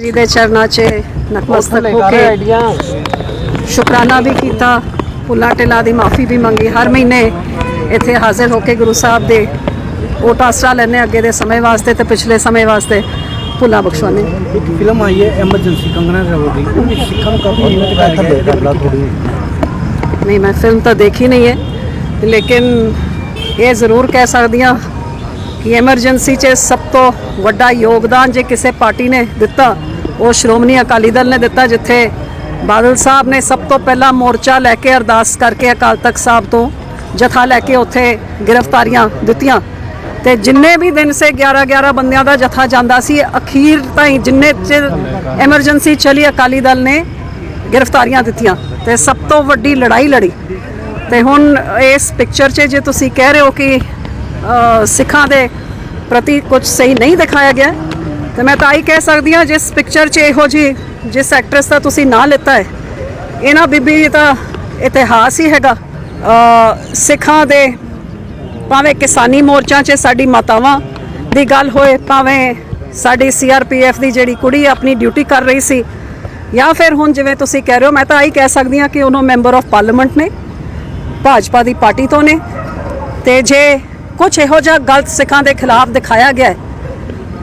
ਜੀ ਦੇ ਚਰਨਾਂ 'ਚ ਨਤਮਸਤਕ ਹੋ ਕੇ ਸ਼ੁਕਰਾਨਾ ਵੀ ਕੀਤਾ। ਪੁੱਲਾ ਟਿਲਾ ਦੀ ਮਾਫੀ ਵੀ ਮੰਗੀ। ਹਰ ਮਹੀਨੇ ਇੱਥੇ ਹਾਜ਼ਰ ਹੋ ਕੇ ਗੁਰੂ ਸਾਹਿਬ ਦੇ ਓਟ ਆਸਰਾ ਲੈਣੇ ਅੱਗੇ ਦੇ ਸਮੇਂ ਵਾਸਤੇ ਤੇ ਪਿਛਲੇ ਸਮੇਂ ਵਾਸਤੇ। ਭੁੱਲਾ ਬਖਸ਼ਵਾਨੇ ਇੱਕ ਫਿਲਮ ਆਈ ਹੈ ਐਮਰਜੈਂਸੀ ਕੰਗਨਾ ਰਣੌਤ ਦੀ। ਉਹ ਸਿੱਖਾਂ ਨੂੰ ਕਾਫੀ ਨਹੀਂ ਮੈਂ ਫਿਲਮ ਤਾਂ ਦੇਖੀ ਨਹੀਂ ਹੈ। ਲੇਕਿਨ ਇਹ ਜ਼ਰੂਰ ਕਹਿ ਸਕਦੀ ਹਾਂ ਕਿ ਐਮਰਜੈਂਸੀ 'ਚ ਸਭ ਤੋਂ ਵੱਡਾ ਯੋਗਦਾਨ ਜੇ ਕਿਸੇ ਪਾਰਟੀ ਨੇ ਦਿੱਤਾ ਉਹ ਸ਼੍ਰੋਮਣੀ ਅਕਾਲੀ ਦਲ ਨੇ ਦਿੱਤਾ, ਜਿੱਥੇ ਬਾਦਲ ਸਾਹਿਬ ਨੇ ਸਭ ਤੋਂ ਪਹਿਲਾਂ ਮੋਰਚਾ ਲੈ ਕੇ ਅਰਦਾਸ ਕਰਕੇ ਅਕਾਲ ਤਖਤ ਸਾਹਿਬ ਤੋਂ ਜਥਾ ਲੈ ਕੇ ਉੱਥੇ ਗ੍ਰਿਫਤਾਰੀਆਂ ਦਿੱਤੀਆਂ। ਤੇ ਜਿੰਨੇ ਵੀ ਦਿਨ ਸੇ 11 11 ਬੰਦਿਆਂ ਦਾ ਜਥਾ ਜਾਂਦਾ ਸੀ, ਅਖੀਰ ਤਾਈਂ ਜਿੰਨੇ ਚਿਰ ਐਮਰਜੈਂਸੀ ਚਲੀ, ਅਕਾਲੀ ਦਲ ਨੇ ਗ੍ਰਿਫਤਾਰੀਆਂ ਦਿੱਤੀਆਂ ਤੇ ਸਭ ਤੋਂ ਵੱਡੀ ਲੜਾਈ ਲੜੀ। ਤੇ ਹੁਣ ਇਸ ਪਿਕਚਰ 'ਚ ਜੇ ਤੁਸੀਂ ਕਹਿ ਰਹੇ ਹੋ ਕਿ ਸਿੱਖਾਂ ਦੇ ਪ੍ਰਤੀ ਕੁਝ ਸਹੀ ਨਹੀਂ ਦਿਖਾਇਆ ਗਿਆ ਤੇ ਮੈਂ ਤਾਂ ਹੀ ਕਹਿ ਸਕਦੀ ਹਾਂ ਜਿਸ ਪਿਕਚਰ 'ਚ ਇਹੋ ਜੀ ਜਿਸ ਐਕਟਰਸ ਦਾ ਤੁਸੀਂ ਨਾਂ ਲਿੱਤਾ ਹੈ ਇਹਨਾਂ ਬੀਬੀ ਦਾ ਇਤਿਹਾਸ ਹੀ ਹੈਗਾ। ਸਿੱਖਾਂ ਦੇ ਭਾਵੇਂ ਕਿਸਾਨੀ ਮੋਰਚਾ 'ਚ ਸਾਡੀ ਮਾਤਾਵਾਂ ਦੀ ਗੱਲ ਹੋਏ ਭਾਵੇਂ ਸਾਡੀ ਸੀਆਰਪੀਐਫ ਦੀ ਜਿਹੜੀ ਕੁੜੀ ਆਪਣੀ ਡਿਊਟੀ ਕਰ ਰਹੀ ਸੀ ਜਾਂ ਫਿਰ ਹੁਣ ਜਿਵੇਂ ਤੁਸੀਂ ਕਹਿ ਰਹੇ ਹੋ ਮੈਂ ਤਾਂ ਆਹੀ ਕਹਿ ਸਕਦੀ ਹਾਂ ਕਿ ਉਹਨੂੰ ਮੈਂਬਰ ਆਫ ਪਾਰਲੀਮੈਂਟ ਨੇ ਭਾਜਪਾ ਦੀ ਪਾਰਟੀ ਤੋਂ ਨੇ ਤੇ ਜੇ ਕੁਝ ਇਹੋ ਜਿਹਾ ਗਲਤ ਸਿੱਖਾਂ ਦੇ ਖਿਲਾਫ ਦਿਖਾਇਆ ਗਿਆ ਹੈ,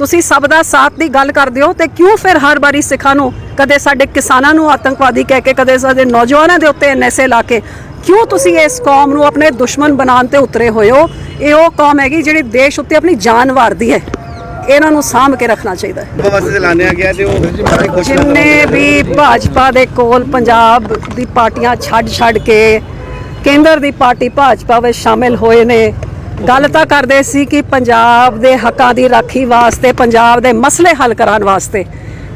ਤੁਸੀਂ ਸਭ ਦਾ ਸਾਥ ਦੀ ਗੱਲ ਕਰਦੇ ਹੋ ਤੇ ਕਿਉਂ ਫਿਰ ਹਰ ਵਾਰੀ ਸਿੱਖਾਂ ਨੂੰ ਕਦੇ ਸਾਡੇ ਕਿਸਾਨਾਂ ਨੂੰ ਆਤੰਕਵਾਦੀ ਕਹਿ ਕੇ ਕਦੇ ਸਾਡੇ ਨੌਜਵਾਨਾਂ ਦੇ ਉੱਤੇ ਐਨਐਸਏ ਲਾ ਕੇ ਕਿਉਂ ਤੁਸੀਂ ਇਸ ਕੌਮ ਨੂੰ ਆਪਣੇ ਦੁਸ਼ਮਣ ਬਣਾਉਣ ਤੇ ਉਤਰੇ ਹੋਏ ਹੋ? ਇਹ ਉਹ ਕੌਮ ਹੈਗੀ ਜਿਹੜੀ ਦੇਸ਼ ਉੱਤੇ ਆਪਣੀ ਜਾਨ ਵਾਰਦੀ ਹੈ। ਇਹਨਾਂ ਨੂੰ ਸਾਂਭ ਕੇ ਰੱਖਣਾ ਚਾਹੀਦਾ ਹੈ। ਵਾਸਤੇ ਲਾਣਿਆ ਗਿਆ ਤੇ ਉਹ ਬੜੇ ਖੁਸ਼ ਜਿੰਨੇ ਵੀ ਭਾਜਪਾ ਦੇ ਕੋਲ ਪੰਜਾਬ ਦੀ ਪਾਰਟੀਆਂ ਛੱਡ ਛੱਡ ਕੇ ਕੇਂਦਰ ਦੀ ਪਾਰਟੀ ਭਾਜਪਾ ਵਿੱਚ ਸ਼ਾਮਿਲ ਹੋਏ ਨੇ ਗੱਲ ਤਾਂ ਕਰਦੇ ਸੀ ਕਿ ਪੰਜਾਬ ਦੇ ਹੱਕਾਂ ਦੀ ਰਾਖੀ ਵਾਸਤੇ, ਪੰਜਾਬ ਦੇ ਮਸਲੇ ਹੱਲ ਕਰਾਉਣ ਵਾਸਤੇ।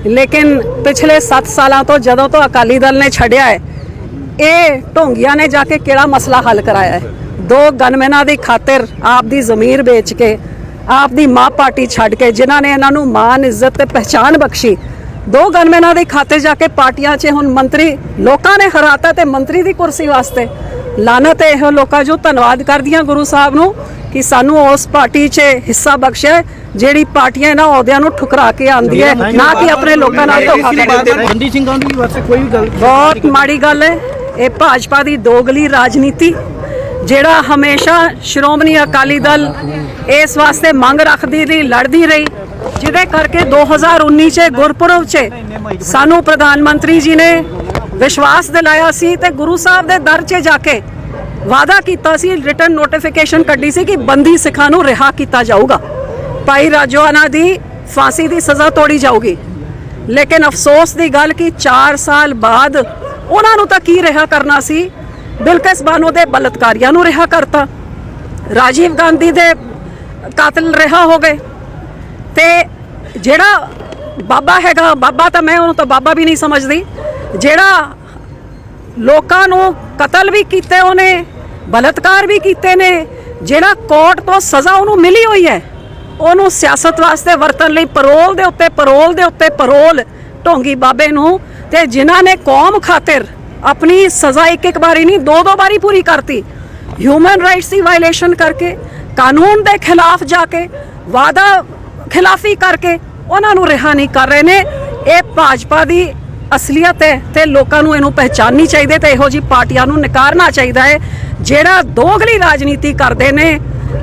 ਲੇਕਿਨ ਪਿਛਲੇ 7 ਸਾਲਾਂ ਤੋਂ ਜਦੋਂ ਤੋਂ ਅਕਾਲੀ ਦਲ ਨੇ ਛੱਡਿਆ ਹੈ, ਇਹ ਢੋਂਗੀਆਂ ਨੇ ਜਾ ਕੇ ਕਿਹੜਾ ਮਸਲਾ ਹੱਲ ਕਰਾਇਆ ਹੈ? ਦੋ ਗਨਮੈਨਾਂ ਦੀ ਖਾਤਰ ਆਪ ਦੀ ਜ਼ਮੀਰ ਵੇਚ ਕੇ, ਆਪ ਦੀ ਮਾਂ ਪਾਰਟੀ ਛੱਡ ਕੇ, ਜਿਨ੍ਹਾਂ ਨੇ ਇਹਨਾਂ ਨੂੰ ਮਾਨ ਇੱਜ਼ਤ ਤੇ ਪਹਿਚਾਨ ਬਖਸ਼ੀ ਦੋ ਗਨਮੈਨਾਂ ਦੀ ਖਾਤਰ ਜਾ ਕੇ ਪਾਰਟੀਆਂ 'ਚ ਹੁਣ ਮੰਤਰੀ ਲੋਕਾਂ ਨੇ ਹਰਾਤਾ ਤੇ ਮੰਤਰੀ ਦੀ ਕੁਰਸੀ ਵਾਸਤੇ। ਲਾਨਤ ਹੈ ਇਹੋ ਲੋਕਾਂ ਜੋ ਧੰਨਵਾਦ ਕਰਦੀਆਂ ਗੁਰੂ ਸਾਹਿਬ ਨੂੰ ਕਿ ਸਾਨੂੰ ਉਸ ਪਾਰਟੀ 'ਚ ਹਿੱਸਾ ਬਖਸ਼ਿਆ ਜਿਹੜੀ ਪਾਰਟੀਆਂ ਇਹਨਾਂ ਅਹੁਦਿਆਂ ਨੂੰ ਠੁਕਰਾ ਕੇ ਆਂਦੀ ਹੈ ਨਾ ਕਿ ਆਪਣੇ ਲੋਕਾਂ ਨਾਲ ਧੋਖਾ ਕਰਦੀ ਬੰਦੀ ਸਿੰਘਾਂ ਦੀ ਵਾਸਤੇ ਕੋਈ ਗੱਲ ਬਹੁਤ ਮਾੜੀ ਗੱਲ ਹੈ ਇਹ ਭਾਜਪਾ ਦੀ ਦੋਗਲੀ ਰਾਜਨੀਤੀ ਜਿਹੜਾ ਹਮੇਸ਼ਾ ਸ਼੍ਰੋਮਣੀ ਅਕਾਲੀ ਦਲ ਇਸ ਵਾਸਤੇ ਮੰਗ ਰੱਖਦੀ ਰਹੀ ਲੜਦੀ ਰਹੀ ਜਿਹਦੇ ਕਰਕੇ 2019 ਚ ਗੁਰਪੁਰਬ 'ਚ ਸਾਨੂੰ ਪ੍ਰਧਾਨ ਮੰਤਰੀ ਜੀ ਨੇ ਵਿਸ਼ਵਾਸ ਦਿਲਾਇਆ ਸੀ ਤੇ ਗੁਰੂ ਸਾਹਿਬ ਦੇ ਦਰ 'ਚ ਜਾ ਕੇ ਵਾਅਦਾ ਕੀਤਾ ਸੀ ਰਿਟਨ ਨੋਟੀਫਿਕੇਸ਼ਨ ਕੱਢੀ ਸੀ ਕਿ ਬੰਦੀ ਸਿੱਖਾਂ ਨੂੰ ਰਿਹਾ ਕੀਤਾ ਜਾਊਗਾ। ਭਾਈ ਰਾਜੋਆਨਾ ਦੀ ਫਾਂਸੀ ਦੀ ਸਜ਼ਾ ਤੋੜੀ ਜਾਊਗੀ। ਲੇਕਿਨ ਅਫਸੋਸ ਦੀ ਗੱਲ ਕਿ 4 ਸਾਲ ਬਾਅਦ ਉਹਨਾਂ ਨੂੰ ਤਾਂ ਕੀ ਰਿਹਾ ਕਰਨਾ ਸੀ? ਬਿਲਕਿਸ ਬਾਨੋ ਦੇ ਬਲਤਕਾਰੀਆਂ ਨੂੰ ਰਿਹਾ ਕਰਤਾ। ਰਾਜੀਵ ਗਾਂਧੀ ਦੇ ਕਾਤਲ ਰਿਹਾ ਹੋ ਗਏ। ਤੇ ਜਿਹੜਾ ਬਾਬਾ ਹੈਗਾ, ਬਾਬਾ ਤਾਂ ਮੈਂ ਉਹਨੂੰ ਤਾਂ ਬਾਬਾ ਵੀ ਨਹੀਂ ਸਮਝਦੀ। ਜਿਹੜਾ ਲੋਕਾਂ ਨੂੰ ਕਤਲ ਵੀ ਕੀਤੇ ਉਹਨੇ, ਬਲਤਕਾਰ ਵੀ ਕੀਤੇ ਨੇ, ਜਿਹੜਾ ਕੋਰਟ ਤੋਂ ਸਜ਼ਾ ਉਹਨੂੰ ਮਿਲੀ ਹੋਈ ਹੈ, ਉਹਨੂੰ ਸਿਆਸਤ ਵਾਸਤੇ ਵਰਤਣ ਲਈ ਪਰੋਲ ਦੇ ਉੱਤੇ ਪਰੋਲ ਦੇ ਉੱਤੇ ਪਰੋਲ ਢੋਂਗੀ ਬਾਬੇ ਨੂੰ, ਤੇ ਜਿਨ੍ਹਾਂ ਨੇ ਕੌਮ ਖਾਤਰ ਆਪਣੀ ਸਜ਼ਾ ਇੱਕ ਇੱਕ ਵਾਰੀ ਨਹੀਂ ਦੋ ਦੋ ਵਾਰੀ ਪੂਰੀ ਕਰਤੀ। ਹਿਊਮਨ ਰਾਈਟਸ ਦੀ ਵਾਇਲੇਸ਼ਨ ਕਰਕੇ, ਕਾਨੂੰਨ ਦੇ ਖਿਲਾਫ ਜਾ ਕੇ ਵਾਦਾ ਖਿਲਾਫੀ ਕਰਕੇ ਉਹਨਾਂ ਨੂੰ ਰਿਹਾ ਨਹੀਂ ਕਰ ਰਹੇ ਨੇ। ਇਹ ਭਾਜਪਾ ਦੀ ਅਸਲੀਅਤ ਹੈ ਤੇ ਲੋਕਾਂ ਨੂੰ ਇਹਨੂੰ ਪਹਿਚਾਨਣੀ ਚਾਹੀਦੀ ਤੇ ਇਹੋ ਜੀ ਪਾਰਟੀਆਂ ਨੂੰ ਨਕਾਰਨਾ ਚਾਹੀਦਾ ਹੈ। ਜਿਹੜਾ ਦੋਗਲੀ ਰਾਜਨੀਤੀ ਕਰਦੇ ਨੇ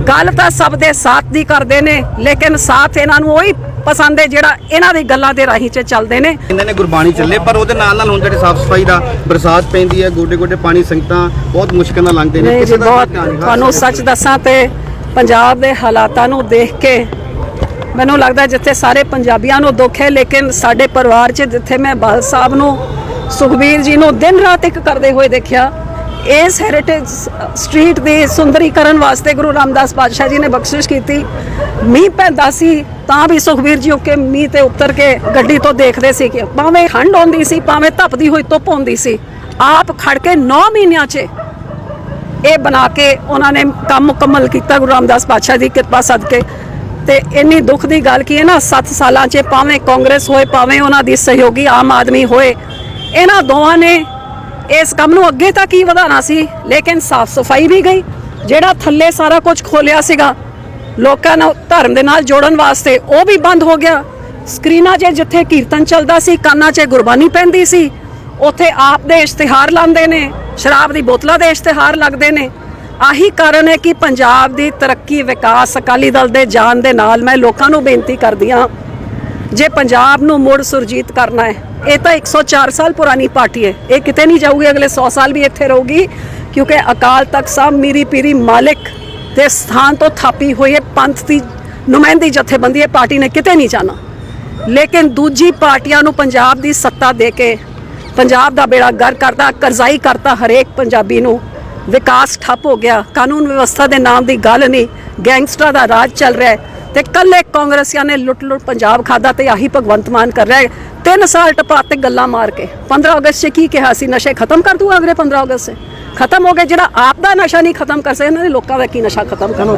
ਗੱਲ ਤਾਂ ਸਭ ਦੇ ਸਾਥ ਦੀ ਕਰਦੇ ਨੇ ਲੇਕਿਨ ਸਾਥ ਇਹਨਾਂ ਨੂੰ ਉਹੀ ਪਸੰਦ ਹੈ ਜਿਹੜਾ ਇਹਨਾਂ ਦੀ ਗੱਲਾਂ ਦੇ ਰਾਹੀਂ 'ਚ ਚੱਲਦੇ ਨੇ। ਕਹਿੰਦੇ ਨੇ ਗੁਰਬਾਣੀ ਚੱਲੇ ਪਰ ਉਹਦੇ ਨਾਲ ਨਾਲ ਹੁਣ ਜਿਹੜੇ ਸਾਫ਼ ਸਫ਼ਾਈ ਦਾ ਬਰਸਾਤ ਪੈਂਦੀ ਹੈ ਗੋਡੇ ਗੋਡੇ ਪਾਣੀ ਸੰਗਤਾਂ ਬਹੁਤ ਮੁਸ਼ਕਲ ਨਾਲ ਲੰਘਦੇ ਨੇ। ਦਾ ਹਰ ਤੁਹਾਨੂੰ ਸੱਚ ਦੱਸਾਂ ਤੇ ਪੰਜਾਬ ਦੇ ਹਾਲਾਤਾਂ ਨੂੰ ਦੇਖ ਕੇ ਮੈਨੂੰ ਲੱਗਦਾ ਜਿੱਥੇ ਸਾਰੇ ਪੰਜਾਬੀਆਂ ਨੂੰ ਦੁੱਖ ਹੈ, ਲੇਕਿਨ ਸਾਡੇ ਪਰਿਵਾਰ 'ਚ ਜਿੱਥੇ ਮੈਂ ਬਾਲ ਸਾਹਿਬ ਨੂੰ, ਸੁਖਬੀਰ ਜੀ ਨੂੰ ਦਿਨ ਰਾਤ ਇੱਕ ਕਰਦੇ ਹੋਏ ਦੇਖਿਆ, ਇਸ ਹੈਰੀਟੇਜ ਸਟਰੀਟ ਦੇ ਸੁੰਦਰੀਕਰਨ ਵਾਸਤੇ ਗੁਰੂ ਰਾਮਦਾਸ ਪਾਤਸ਼ਾਹ ਜੀ ਨੇ ਬਖਸ਼ਿਸ਼ ਕੀਤੀ। ਮੀਂਹ ਪੈਂਦਾ ਸੀ, ਤਾਂ ਵੀ ਸੁਖਬੀਰ ਜੀ ਉੱਕੇ ਮੀਂਹ ਤੇ ਉੱਤਰ ਕੇ ਗੱਡੀ ਤੋਂ ਦੇਖਦੇ ਸੀ ਕਿ ਭਾਵੇਂ ਠੰਡ ਹੁੰਦੀ ਸੀ, ਭਾਵੇਂ ਧੱਪਦੀ ਹੋਈ ਧੁੱਪ ਹੁੰਦੀ ਸੀ, ਆਪ ਖੜ ਕੇ 9 ਮਹੀਨਿਆਂ 'ਚ ਇਹ ਬਣਾ ਕੇ ਉਹਨਾਂ ਨੇ ਕੰਮ ਮੁਕੰਮਲ ਕੀਤਾ, ਗੁਰੂ ਰਾਮਦਾਸ ਪਾਤਸ਼ਾਹ ਦੀ ਕਿਰਪਾ ਸਦਕੇ। ਤੇ ਇੰਨੀ ਦੁੱਖ ਦੀ ਗੱਲ ਕੀ ਹੈ ਨਾ 7 ਸਾਲਾਂ 'ਚ ਭਾਵੇਂ ਕਾਂਗਰਸ ਹੋਏ, ਭਾਵੇਂ ਉਹਨਾਂ ਦੀ ਸਹਿਯੋਗੀ ਆਮ ਆਦਮੀ ਹੋਏ, ਇਹਨਾਂ ਦੋਵਾਂ ਨੇ ਇਸ ਕੰਮ ਨੂੰ ਅੱਗੇ ਤੱਕ ਹੀ ਵਧਾਉਣਾ ਸੀ? ਲੇਕਿਨ ਸਾਫ਼ ਸਫ਼ਾਈ ਵੀ ਗਈ, ਜਿਹੜਾ ਥੱਲੇ ਸਾਰਾ ਕੁਝ ਖੋਲਿਆ ਸੀਗਾ, ਲੋਕਾਂ ਨੂੰ ਧਰਮ ਦੇ ਨਾਲ ਜੋੜਨ ਵਾਸਤੇ ਉਹ ਵੀ ਬੰਦ ਹੋ ਗਿਆ। ਸਕਰੀਨਾਂ 'ਚ ਜਿੱਥੇ ਕੀਰਤਨ ਚੱਲਦਾ ਸੀ, ਕੰਨਾਂ 'ਚ ਗੁਰਬਾਣੀ ਪੈਂਦੀ ਸੀ, ਉੱਥੇ ਆਪ ਦੇ ਇਸ਼ਤਿਹਾਰ ਲਾਉਂਦੇ ਨੇ, ਸ਼ਰਾਬ ਦੀ ਬੋਤਲਾਂ ਦੇ ਇਸ਼ਤਿਹਾਰ ਲੱਗਦੇ ਨੇ। ਆਹੀ ਕਾਰਨ ਹੈ ਕਿ ਪੰਜਾਬ ਦੀ ਤਰੱਕੀ ਵਿਕਾਸ ਅਕਾਲੀ ਦਲ ਦੇ ਜਾਣ ਦੇ ਨਾਲ ਮੈਂ ਲੋਕਾਂ ਨੂੰ ਬੇਨਤੀ ਕਰਦੀ ਹਾਂ, ਜੇ ਪੰਜਾਬ ਨੂੰ ਮੁੜ ਸੁਰਜੀਤ ਕਰਨਾ ਹੈ, ਇਹ ਤਾਂ 104 ਸਾਲ ਪੁਰਾਣੀ ਪਾਰਟੀ ਹੈ, ਇਹ ਕਿਤੇ ਨਹੀਂ ਜਾਊਗੀ, ਅਗਲੇ 100 ਸਾਲ ਵੀ ਇੱਥੇ ਰਹੂਗੀ, ਕਿਉਂਕਿ ਅਕਾਲ ਤਖਤ ਸਾਹਿਬ ਮੀਰੀ ਪੀਰੀ ਮਾਲਿਕ ਦੇ ਸਥਾਨ ਤੋਂ ਥਾਪੀ ਹੋਈ ਹੈ ਪੰਥ ਦੀ ਨੁਮਾਇੰਦੀ ਜਥੇਬੰਦੀ ਹੈ ਪਾਰਟੀ ਨੇ ਕਿਤੇ ਨਹੀਂ ਜਾਣਾ। ਲੇਕਿਨ ਦੂਜੀ ਪਾਰਟੀਆਂ ਨੂੰ ਪੰਜਾਬ ਦੀ ਸੱਤਾ ਦੇ ਕੇ, ਪੰਜਾਬ ਦਾ ਬੇੜਾ ਗਰ ਕਰਦਾ, ਕਰਜ਼ਾਈ ਕਰਤਾ ਹਰੇਕ ਪੰਜਾਬੀ ਨੂੰ ਵਿਕਾਸ ਠੱਪ ਹੋ ਗਿਆ। ਕਾਨੂੰਨ ਵਿਵਸਥਾ ਦੇ ਨਾਮ ਦੀ ਗੱਲ ਨਹੀਂ। ਗੈਂਗਸਟਰਾਂ ਦਾ ਰਾਜ ਚੱਲ ਰਿਹਾ ਤੇ ਕੱਲੇ ਕਾਂਗਰਸੀਆਂ ਨੇ ਲੁੱਟ ਲੁੱਟ ਪੰਜਾਬ ਖਾਦਾ ਤੇ ਆਹੀ ਭਗਵੰਤ ਮਾਨ ਕਰ ਰਿਹਾ ਹੈ। ਤਿੰਨ ਸਾਲ ਟਪਾਤੇ ਗੱਲਾਂ ਮਾਰ ਕੇ। 15 ਅਗਸਤ 'ਚ ਕੀ ਕਿਹਾ ਸੀ? ਨਸ਼ੇ ਖਤਮ ਕਰ ਦੂਗਾ ਅਗਲੇ 15 ਅਗਸਤ 'ਚ। ਖਤਮ ਹੋ ਗਏ। ਜਿਹੜਾ ਆਪ ਦਾ ਨਸ਼ਾ ਨਹੀਂ ਖਤਮ ਕਰ ਸਕੇ ਇਹਨਾਂ ਨੇ ਲੋਕਾਂ ਦਾ ਕੀ ਨਸ਼ਾ ਖਤਮ ਕਰਨਾ?